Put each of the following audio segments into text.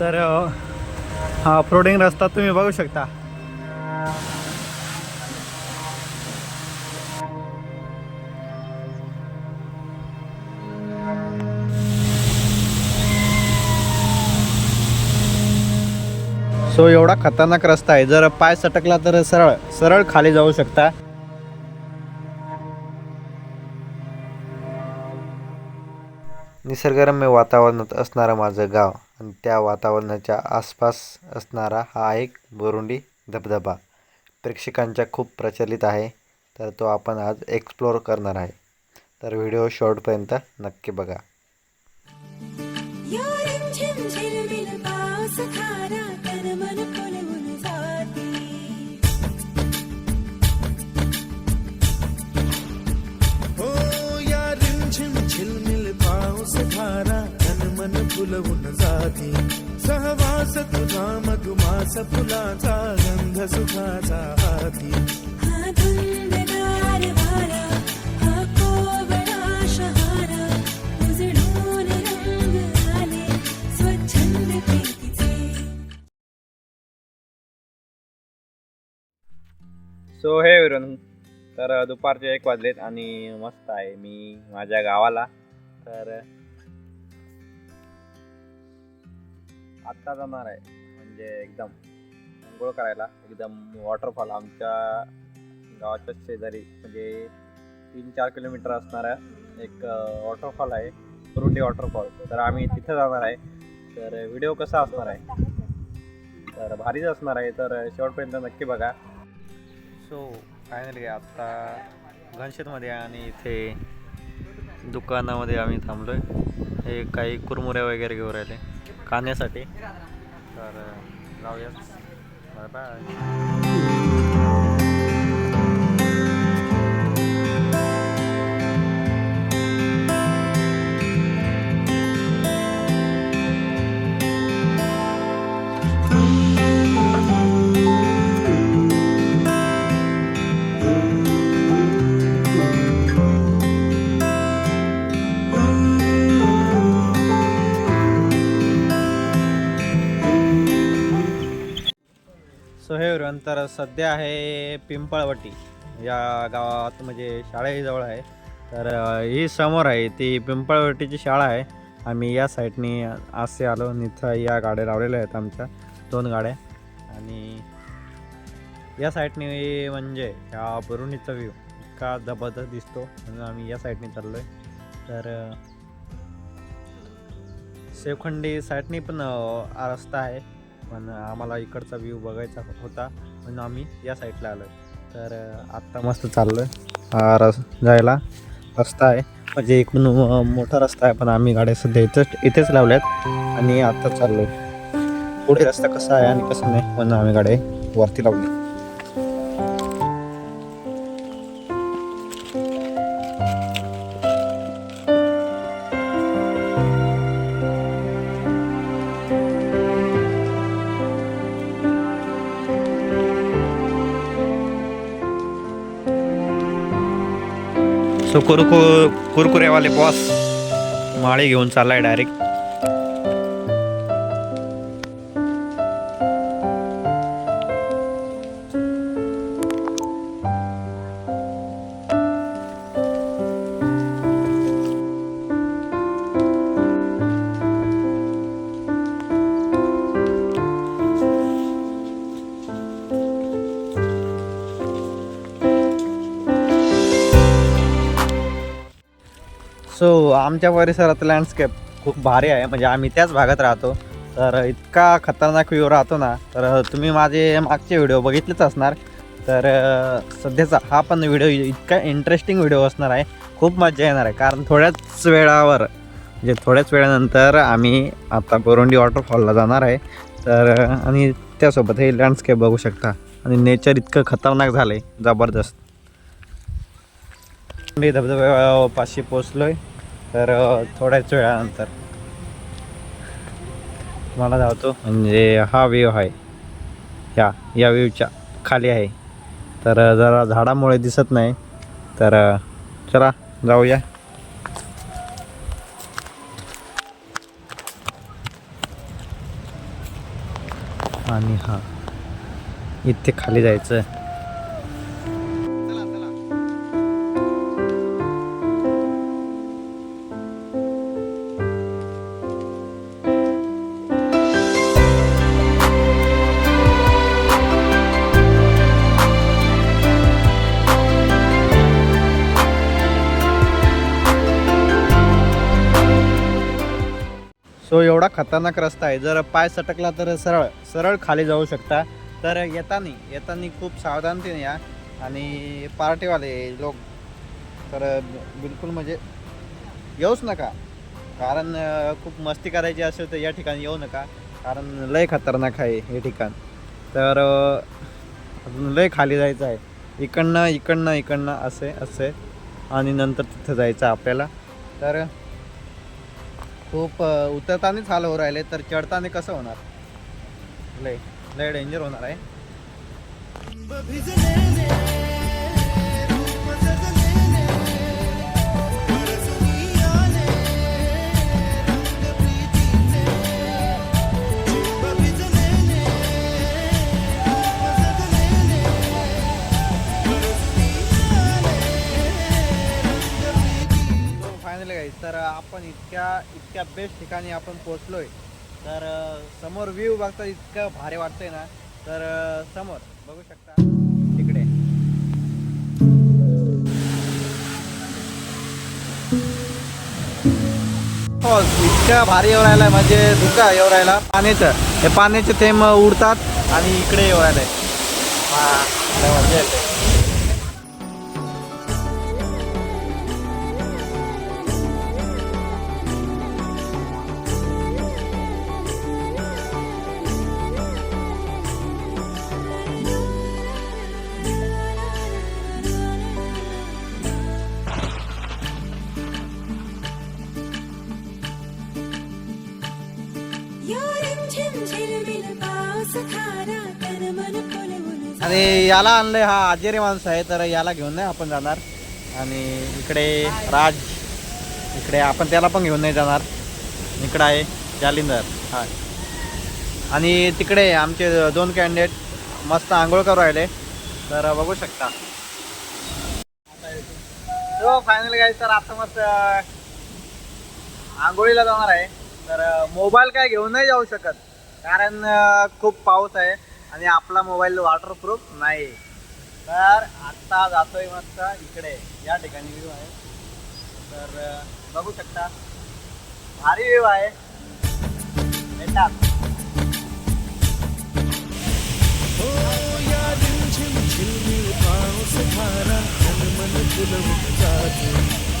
तर हा फ्रोडिंग रस्ता तुम्ही बघू शकता. सो एवढा खतरनाक रस्ता आहे. जर पाय सटकला तर सरळ सरळ खाली जाऊ शकता. निसर्गरम्य वातावरणात असणारं माझं गाव. आणि त्या वातावरणाच्या आसपास असणारा हा एक बोरुंडी धबधबा प्रेक्षकांच्या खूप प्रचलित आहे तर तो आपण आज एक्सप्लोअर करणार आहे. तर व्हिडिओ शॉर्टपर्यंत नक्की बघा. मन फुलवून सहवास तुझा मधुमास फुलाचा गंध सुखाचा हाती सो हे विरून तर दुपारचे एक वाजलेत आणि मस्त आहे मी माझ्या गावाला. तर आत्ता जाणार आहे. म्हणजे एकदम आंघोळ करायला. एकदम वॉटरफॉल आमच्या गावाच्या शेजारी म्हणजे तीन चार किलोमीटर असणारा एक वॉटरफॉल आहे. रुंडी वॉटरफॉल तर आम्ही तिथे जाणार आहे. तर व्हिडिओ कसा असणार आहे? तर भारीच असणार आहे. तर शेवटपर्यंत नक्की बघा. सो फायनली आत्ता घनशेतमध्ये आणि इथे दुकानामध्ये आम्ही थांबलो आहे हे काही कुरमुऱ्या वगैरे घेऊन राहिले. खाण्यासाठी. तर जाऊयात बाय बाय. तर सध्या आहे पिंपळवटी या गावात म्हणजे शाळेजवळ आहे. तर ही समोर आहे ती पिंपळवटीची शाळा आहे. आम्ही या साईडनी असे आलो आणि इथं या गाड्या लावलेल्या आहेत आमच्या दोन गाड्या. आणि या साईडनी म्हणजे ह्या बरुणीचा व्ह्यू इतका जबरदस्त दिसतो म्हणून आम्ही या साईडनी चाललो आहे तर शेवखंडी साईडनी पण रस्ता आहे पण आम्हाला इकडचा व्ह्यू बघायचा होता. म्हणून आम्ही या साईडला आलो तर आत्ता मस्त चाललो आहे रस जायला रस्ता आहे. म्हणजे एकूण मोठा रस्ता आहे पण आम्ही गाड्या सध्या इथंच इथेच लावल्यात. आणि आत्ता चाललो पुढे रस्ता कसा आहे आणि कसं नाही म्हणून आम्ही गाड्या वरती लावली सो कुरकु कुरकुरेवाले बॉस माळी घेऊन चाललाय डायरेक्ट सो आमच्या परिसरात लँडस्केप खूप भारी आहे. म्हणजे आम्ही त्याच भागात राहतो. तर इतका खतरनाक व्ह्यू राहतो ना तर तुम्ही माझे मागचे व्हिडिओ बघितलेच असणार. तर सध्याचा हा पण व्हिडिओ इतका इंटरेस्टिंग व्हिडिओ असणार आहे. खूप मजा येणार आहे. कारण थोड्याच वेळावर म्हणजे थोड्याच वेळानंतर आम्ही आता बोरुंडी वॉटरफॉलला जाणार आहे. तर आणि त्यासोबत हे लँडस्केप बघू शकता. आणि नेचर इतकं खतरनाक झालं आहे जबरदस्त. मी धबधब्यापाशी पोचलो आहे तर थोड्याच वेळानंतर मला धावतो. म्हणजे हा व्ह्यू आहे. ह्या या व्ह्यूच्या खाली आहे. तर जरा झाडामुळे दिसत नाही. तर चला जाऊया. आणि हा इथे खाली जायचं खतरनाक रस्ता आहे. जर पाय सटकला तर सरळ सरळ खाली जाऊ शकता. तर येतानी येतानी खूप सावधानतेने या. आणि पार्टीवाले लोक तर बिलकुल म्हणजे येऊच नका. कारण खूप मस्ती करायची असेल तर या ठिकाणी येऊ नका. कारण लय खतरनाक आहे हे ठिकाण. तर अजून लय खाली जायचं आहे. इकडनं इकडनं इकडनं असे असे. आणि नंतर तिथं जायचं आपल्याला. तर खूप उतरतानाच हाल हो राहिले तर चढताना कसं होणार? लय लय डेंजर होणार आहे. इतक्या इतक्या बेस्ट ठिकाणी आपण पोहोचलोय. तर समोर व्ह्यू बघता इतकं भारी वाटतंय ना. तर समोर बघू शकता. तिकडे. हो इतक्या भारी येऊ राहिला म्हणजे धुका येऊ राहिला पाण्याचं. हे पाण्याचे थेंब उडतात आणि इकडे येऊ राहिलंय हा आणि याला आणलंय हा आजेरी माणूस आहे तर याला घेऊन नाही आपण जाणार. आणि इकडे राज इकडे आपण त्याला पण घेऊन नाही जाणार. इकडं आहे जालिंदर हा आणि तिकडे आमचे दोन कॅन्डिडेट मस्त आंघोळ करू राहिले तर बघू शकता. हो फायनल काय तर आता मस्त आंघोळीला जाणार आहे. तर मोबाईल काय घेऊन नाही जाऊ शकत. कारण खूप पाऊस आहे आणि आपला मोबाईल वॉटरप्रूफ नाही. तर आत्ता जातोय मस्त इकडे या ठिकाणी व्ह्यू आहे. तर बघू शकता. भारी व्ह्यू आहे. येतात या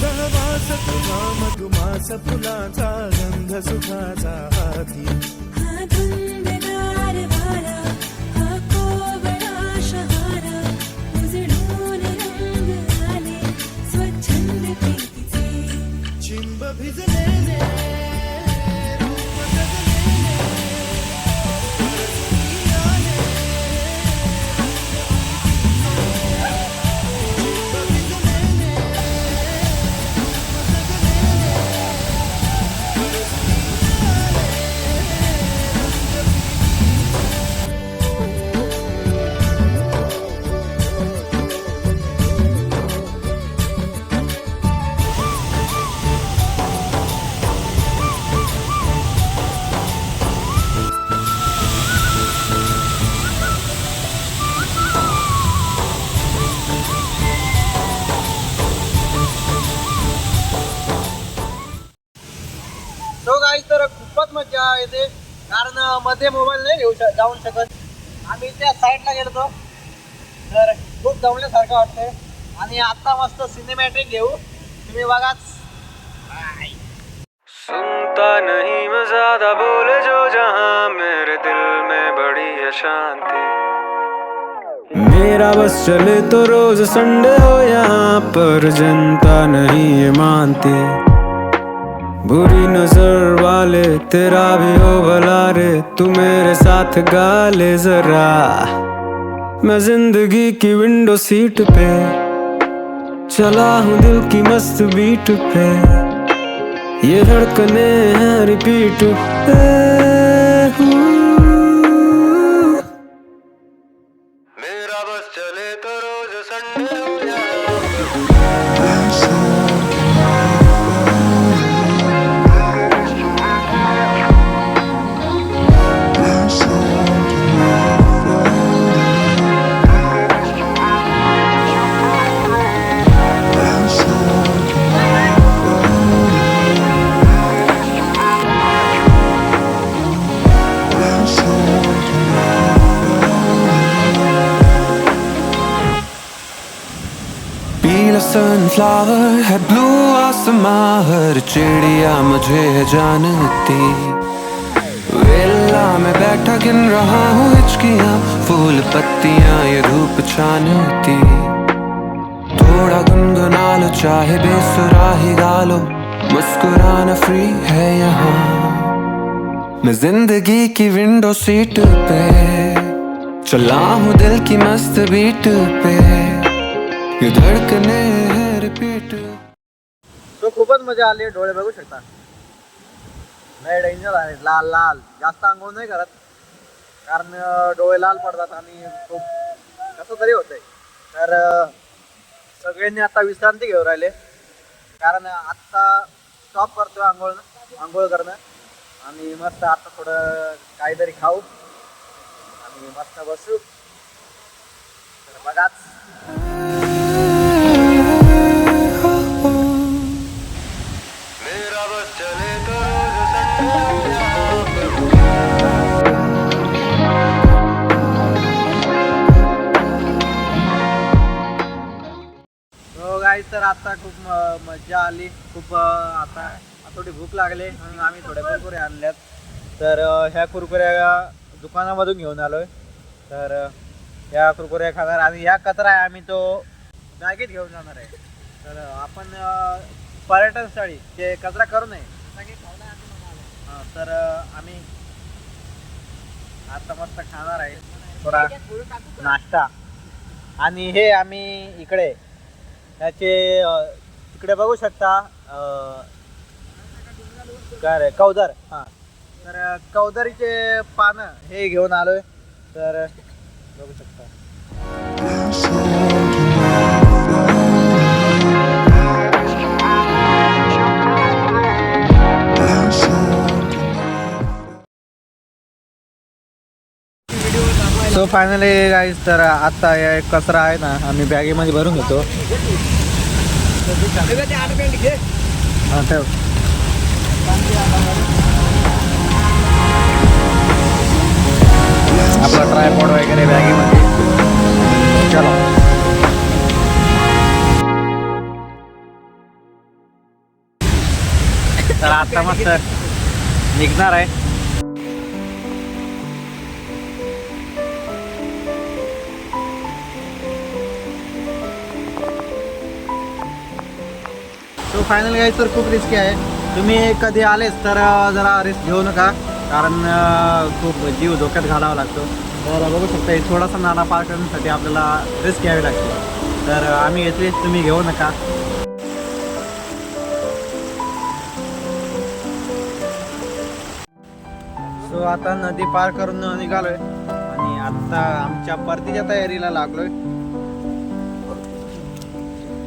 सहवास तुझा मधुमास फुलाचा गंध सुखाचा हाती. हा मध्ये मोबाईल नाही घेऊ शक जाऊ शकत. आम्ही त्या साईडला गेलो तर खूप जमल्यासारखं वाटतंय. आणि आता मस्त सिनेमॅटिक घेऊ. तुम्ही बघाच. सुनता नहीं मैं ज्यादा बोले जो जहां मेरे दिल में बड़ी अशांति मेरा बस चले तो रोज संडे हो यहाँ पर जनता नहीं मानती। बुरी नज़र वाले, तेरा भी हो भला रे, तू मेरे साथ गा ले जरा। मैं ज़िंदगी की विंडो सीट पे, चला हूँ दिल की मस्त बीट पे। ये धड़कने हैं रिपीट पीला सनफ्लावर है ब्लू आसमां, हर चिड़िया मुझे है जानती। वेला में बैठा गिन रहा हूँ हिचकियाँ, फूल पत्तियाँ ये धूप छानती। थोड़ा गुनगुना लो चाहे बेसुरा ही गा लो, मुस्कुराना फ्री है यहाँ। मैं ज़िंदगी की विंडो सीट पे, चला हूँ दिल की मस्त बीट पे। ये धड़कने हैं रिपीट तो खूपच मजा आली डोळे बघू शकता. नाही डेंजर आहे लाल लाल. जास्त आंघोळ नाही करत. कारण डोळे लाल पडतात आणि खूप कसं तरी होतंय. तर सगळ्यांनी आता विश्रांती घेऊन राहिले. कारण आत्ता स्टॉप करतो आंघोळ आंघोळ करणं. आणि मस्त आता थोडं काहीतरी खाऊ. आणि मस्त बसू. तर बघाच. तर आता खूप म- मजा आली. खूप अं, आता थोडी भूक लागली म्हणून आम्ही थोड्या कुरकुरे आणल्यात. तर अं, ह्या कुरकुऱ्या दुकानामधून घेऊन आलोय. तर अं, ह्या कुरकुऱ्या खाणार आणि ह्या कचरा आहे आम्ही तो बॅगेत घेऊन जाणार आहे. तर अं, आपण अं, पर्यटन स्थळी ते कचरा करू नये. हां, तर अं, आम्ही आता मस्त खाणार आहे. थोडा नाश्ता. आणि हे आम्ही इकडे याचे अ, तिकडे बघू शकता काय रे कौदर. हां. तर अ, कौदरीचे पानं हे घेऊन आलोय. तर बघू शकता. सो फायनली गाईज तर आता हे कचरा आहे ना आम्ही बॅगेमध्ये भरून घेतो. ठेव. आपला ट्रायपॉड वगैरे बॅगेमध्ये. चला. तर आता मस्त निघणार आहे. तो फायनल घ्यायचं तर खूप रिस्की आहे. तुम्ही कधी आलेच तर जरा रिस्क घेऊ नका. कारण खूप जीव धोक्यात घालावा लागतो. तर बघू शकता थोडासा नाला पार करण्यासाठी आपल्याला रिस्क घ्यावी लागते. तर आम्ही घेतली तुम्ही घेऊ नका. सो आता नदी पार करून निघालोय. आणि आता आमच्या परतीच्या तयारीला लागलोय.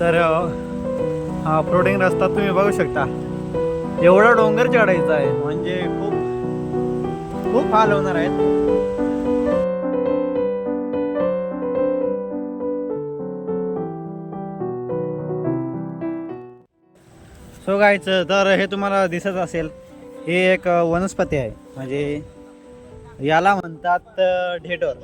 तर हा फ्लोटिंग रस्ता तुम्ही बघू शकता. एवढा डोंगर चढायचा आहे म्हणजे खूप खूप हाल होणार आहेत. सो गायचं तर हे तुम्हाला दिसत असेल हे एक वनस्पती आहे. म्हणजे याला म्हणतात ढेटोर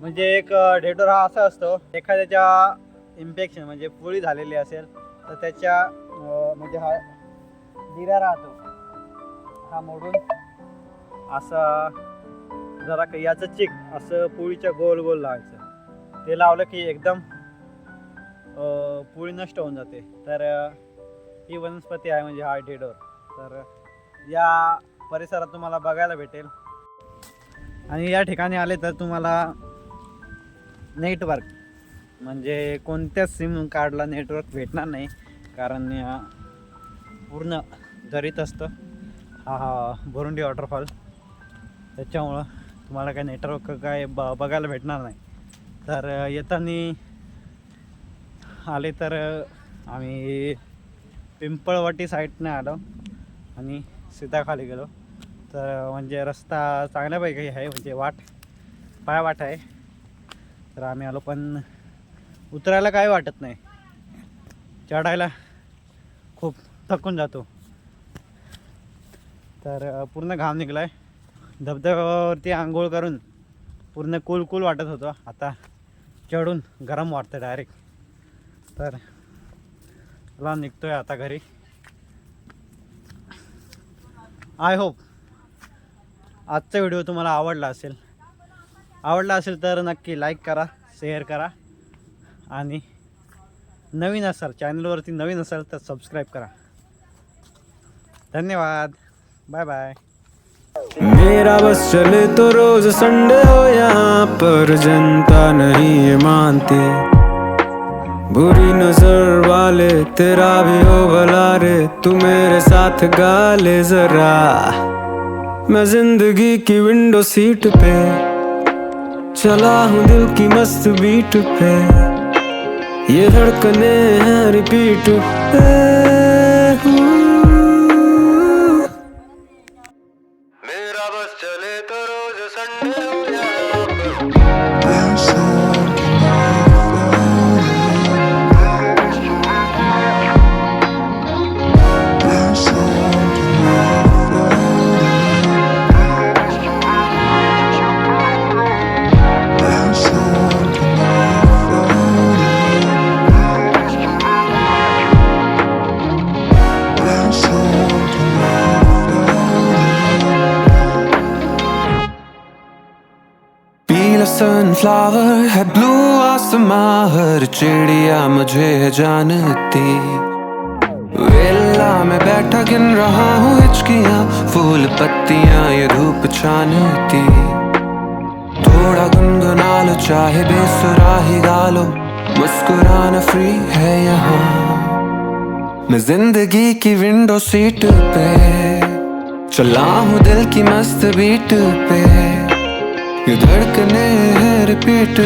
म्हणजे एक ढेटोर ढेडोर हा असा असतो एखाद्याच्या इन्फेक्शन म्हणजे पोळी झालेली असेल तर त्याच्या म्हणजे हा दिरा राहतो. हा मोडून असा जरा काही याचं चिक असं पोळीच्या गोल गोल लावायचं. ते लावलं की एकदम पोळी नष्ट होऊन जाते. तर ही वनस्पती आहे म्हणजे हा डेडोर. तर या परिसरात तुम्हाला बघायला भेटेल. आणि या ठिकाणी आले तर तुम्हाला नेटवर्क. म्हणजे कोणत्याच सिम कार्डला नेटवर्क भेटणार नाही कारण पूर्ण दरीत असतं. हा हा बोरुंडी वॉटरफॉल त्याच्यामुळं तुम्हाला काय नेटवर्क काय ब बघायला भेटणार नाही. तर येताना आले तर आम्ही पिंपळवाटी साईडने आलो आणि सीधा खाली गेलो. तर म्हणजे रस्ता चांगल्यापैकी आहे म्हणजे वाट पायवाट आहे. तर आम्ही आलो पण उतरायला काय वाटत नाही. चढायला खूप थकून जातो. तर पूर्ण घाम निघला आहे धबधब्यावरती आंघोळ करून पूर्ण कूल कूल वाटत होतं. आता चढून गरम वाटतं डायरेक्ट तर चला निघतोय आता घरी. आय होप आजचा व्हिडिओ तुम्हाला आवडला असेल. आवडला असेल तर नक्की लाईक करा शेअर करा. नवीन असाल चॅनलवरती नवीन असाल तर सबस्क्राईब करा. धन्यवाद. बाय बाय मेरा बस चले तो रोज संडे हो यहाँ पर जनता नहीं मानती। बुरी नज़र वाले तेरा भी हो भला रे, तू मेरे साथ गाले जरा। मैं ज़िंदगी की विंडो सीट पे, चला हूँ दिल की मस्त बीट पे। ये धड़कने हैं रिपीट। सनफ्लावर है ब्लू आसमां, हर चिड़िया मुझे है जानती। वेला में बैठा गिन रहा हूँ हिचकियाँ, फूल पत्तियाँ ये धूप छानती। थोड़ा गुनगुना लो, चाहे बेसुरा ही गा लो, मुस्कुराना फ्री है यहाँ। मैं ज़िंदगी की विंडो सीट पे, चला हूँ दिल की मस्त बीट पे। ये धड़कने हैं रिपीट